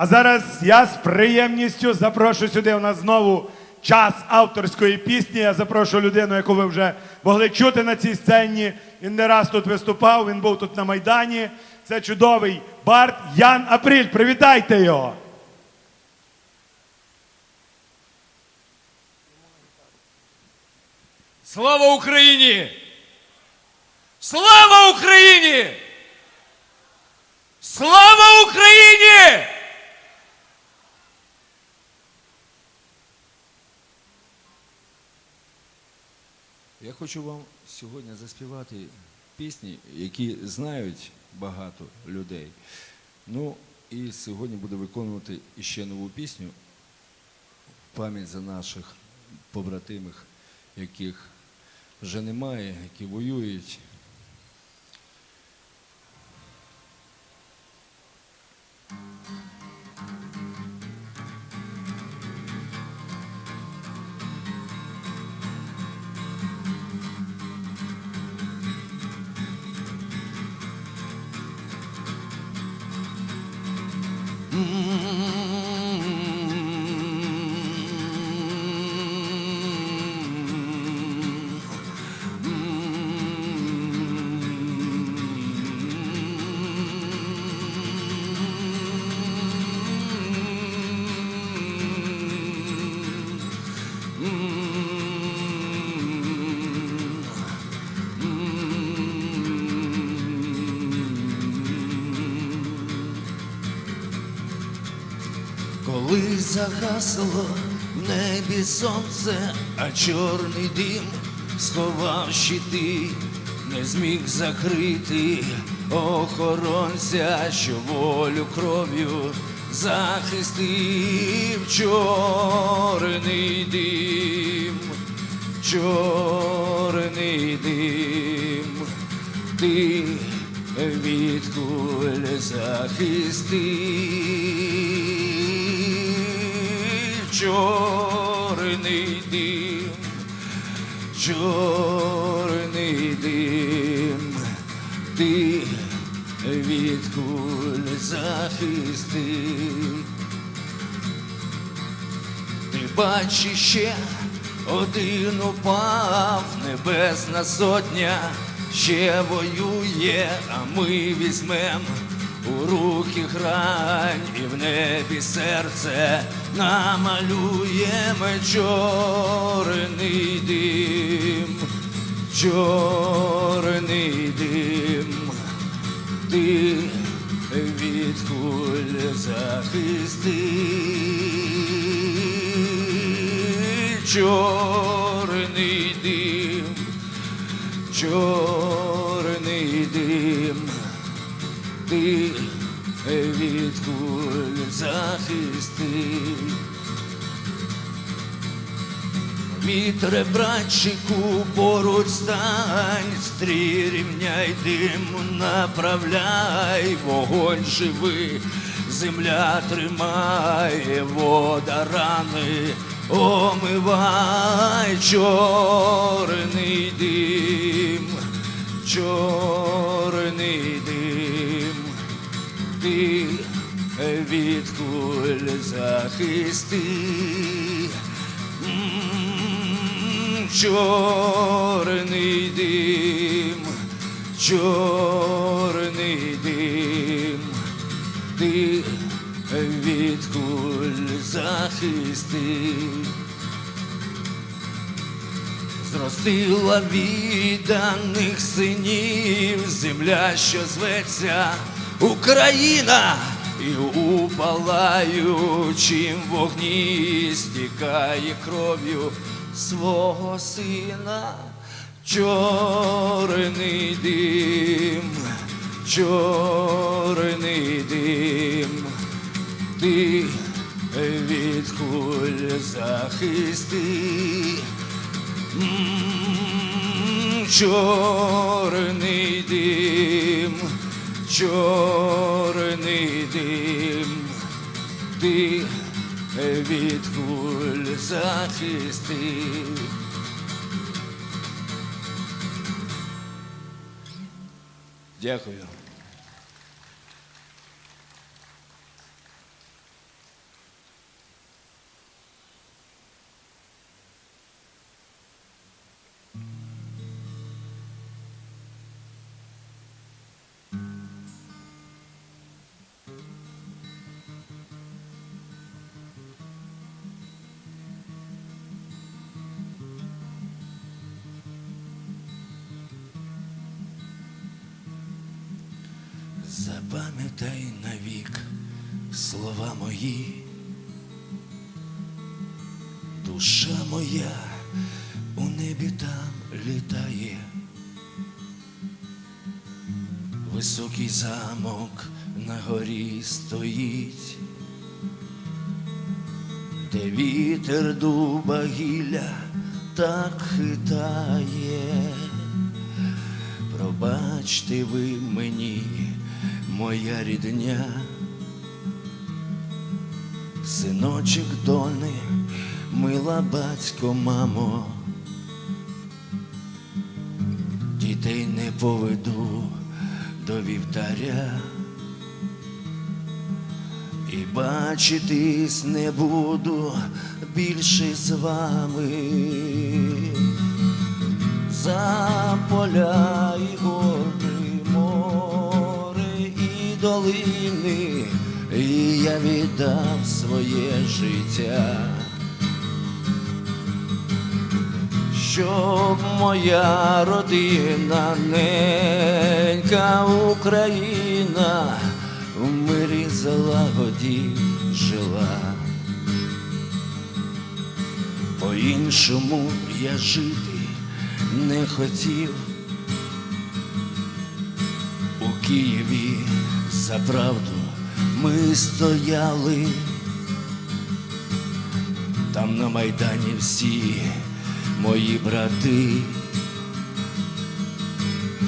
А зараз я з приємністю запрошую сюди. У нас знову час авторської пісні. Я запрошую людину, яку ви вже могли чути на цій сцені. Він не раз тут виступав, він був тут на Майдані. Це чудовий бард Ян Апріль. Привітайте його! Слава Україні! Слава Україні! Слава Україні! Я хочу вам сьогодні заспівати пісні, які знають багато людей. Ну і сьогодні буду виконувати іще нову пісню пам'ять за наших побратимих, яких вже немає, які воюють. Коли загасло в небі сонце, а чорний дим сховав щити, не зміг закрити охоронця, що волю кров'ю захистив чорний дим, чорний дим, ти від куль захистив чорний дим, чорний дим, ти від куль захистив. Ти бачиш ще один упав, небесна сотня ще воює, а ми візьмем у руки грань і в небі серце намалюємо чорний дим, чорний дим, ти від куль захисти? Чорний дим, чорний від куль захисти. Вітре, братчику, поруч стань, стрій рівняй дим, направляй, вогонь живи, земля тримає, вода рани, омивай. Чорний дим, чорний дим, ти від куль захисти. Чорний дим, чорний дим, ти від куль захисти. Зростила відданих синів, земля, що зветься Україна, і у палаючім вогні стікає кров'ю свого сина, чорний дим, чорний дим, ти від куль захисти. Чорний дим, чорний дим, ти від куль захистив. Дякую. Запам'ятай навік слова мої, душа моя у небі там літає, високий замок на горі стоїть, де вітер дуба гілля так хитає. Пробачте ви мені, моя рідня, синочок дони, мила батько, мамо, дітей не поведу до вівтаря, і бачитись не буду більше з вами. За поля і гори, і і я віддав своє життя, щоб моя родина, ненька Україна, в мирі злагоді жила. По-іншому я жити не хотів. У Києві за правду ми стояли. Там на Майдані всі мої брати.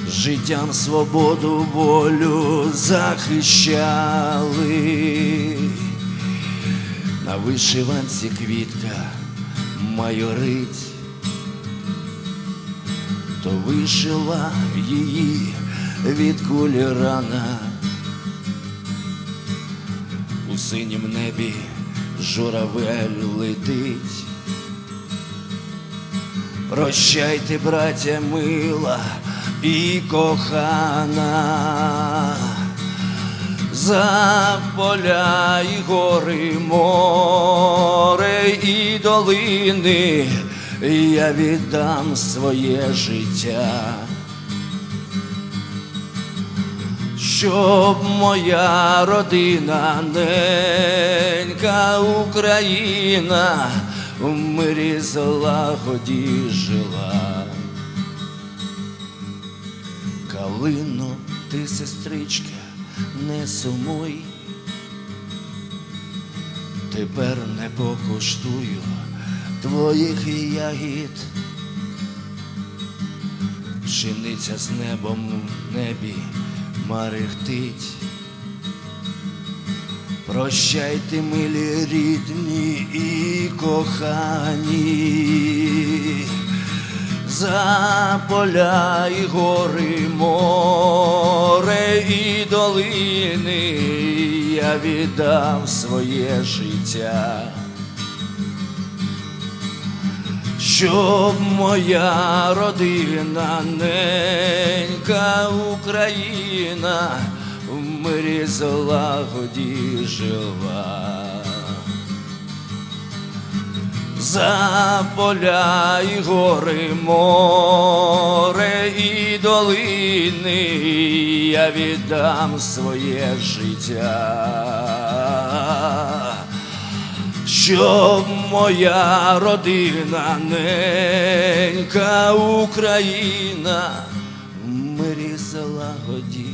Життям свободу, волю захищали. На вишиванці квітка майорить, то вишила її від кулі рана. Синім небі журавель летить. Прощайте, браття мила і кохана. За поля і гори, море і долини я віддам своє життя, щоб моя родина, ненька Україна, в мирі злагоді жила. Калино, ти, сестричка, не сумуй, тепер не покуштую твоїх ягід. Пшениця з небом в небі марихтить. Прощайте, милі рідні і кохані за поля і гори, море і долини я віддав своє життя, щоб моя родина, ненька Україна, в мирі злагоді жила. За поля і гори, море і долини я віддам своє життя, щоб моя родина, ненька Україна, в мирі злагоді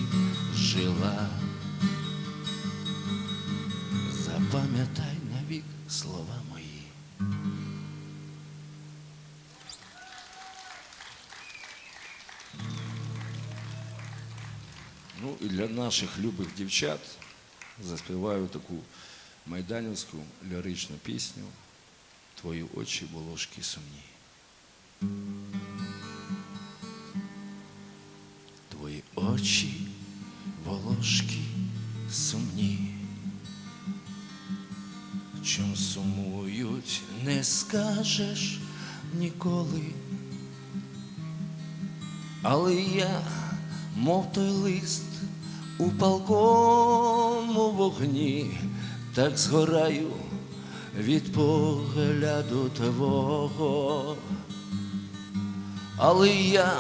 жила. Запам'ятай навік слова мої. Ну і для наших любих дівчат заспіваю таку майданівську ліричну пісню Твої очі волошки сумні. Твої очі волошки сумні. Чом сумують, не скажеш ніколи. Але я, мов той лист у палкому вогні, так згораю від погляду твого. Але я,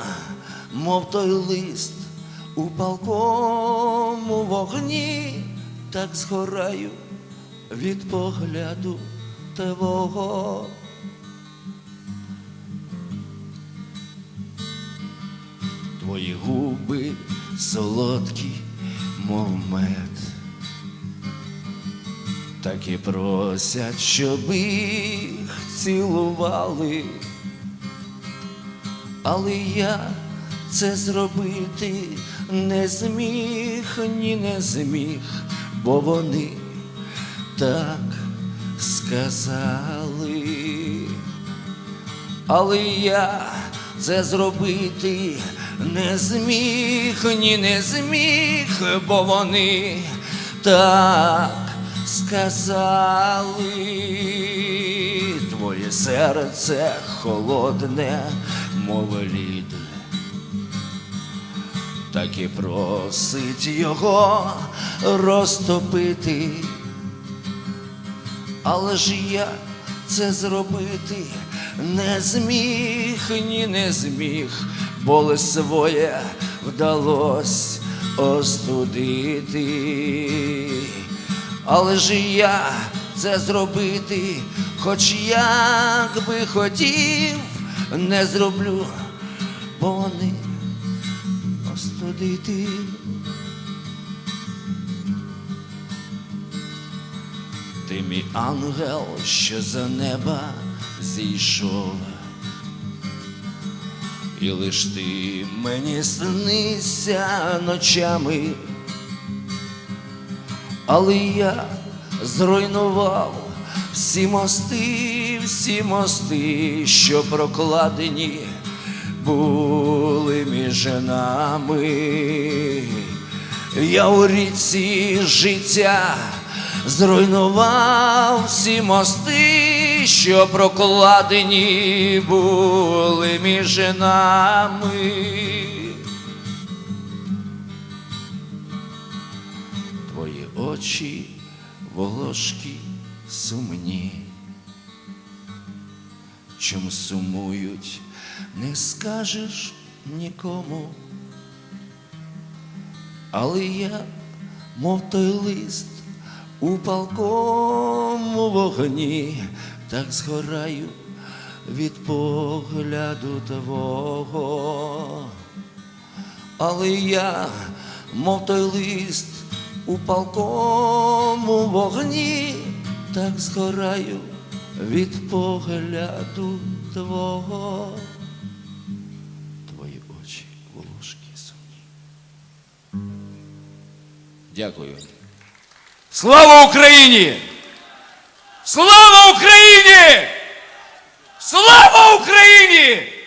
мов той лист у палкому вогні, так згораю від погляду твого. Твої губи солодкі, мов мед, так і просять, щоб їх цілували. Але я це зробити не зміг, ні не зміг, бо вони так сказали. Але я це зробити не зміг, ні не зміг, бо вони так сказали. Твоє серце холодне, мов лід. Так і просить його розтопити. Але ж я це зробити не зміг, ні не зміг, бо своє вдалось остудити. Але ж я це зробити, хоч як би хотів, не зроблю, бо вони остудити. Ти мій ангел, що за неба зійшов, і лиш ти мені снися ночами, але я зруйнував всі мости, всі мости, що прокладені були між нами. Я у ріці життя зруйнував всі мости, що прокладені були між нами. Очі волошки сумні. Чом сумують, не скажеш нікому. Але я, мов той лист у палкому вогні, так згораю від погляду твого. Але я, мов той лист у палкому вогні, так згораю від погляду твого. Твої очі волошки сумні. Дякую. Слава Україні! Слава Україні! Слава Україні!